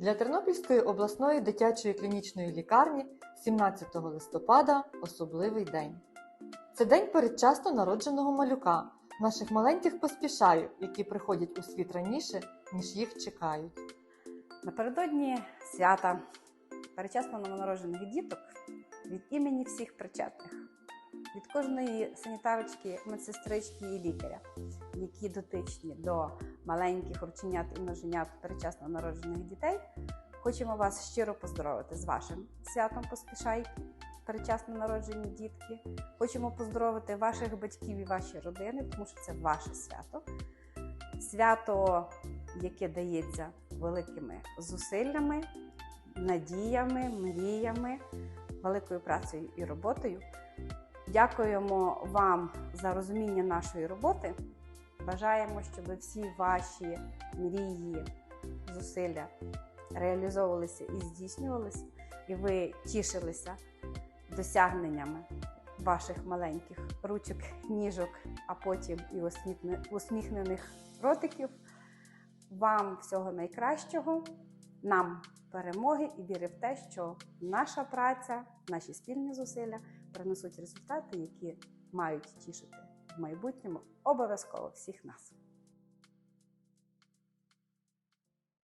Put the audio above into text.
Для Тернопільської обласної дитячої клінічної лікарні 17 листопада особливий день. Це день передчасно народженого малюка, наших маленьких поспішаю, які приходять у світ раніше, ніж їх чекають. Напередодні свята перечасно новонароджених діток від імені всіх причетних, від кожної санітарочки, медсестрички і лікаря, які дотичні до маленьких рученят і ноженят перечасно народжених дітей, хочемо вас щиро поздоровити з вашим святом поспішай, перечасно народжені дітки. Хочемо поздоровити ваших батьків і ваші родини, тому що це ваше свято. Свято, яке дається великими зусиллями, надіями, мріями, великою працею і роботою. Дякуємо вам за розуміння нашої роботи. Бажаємо, щоб всі ваші мрії, зусилля реалізовувалися і здійснювалися, і ви тішилися досягненнями ваших маленьких ручок, ніжок, а потім і усміхнених ротиків. Вам всього найкращого, нам перемоги і віри в те, що наша праця, наші спільні зусилля принесуть результати, які мають тішити майбутньому обов'язково всіх нас.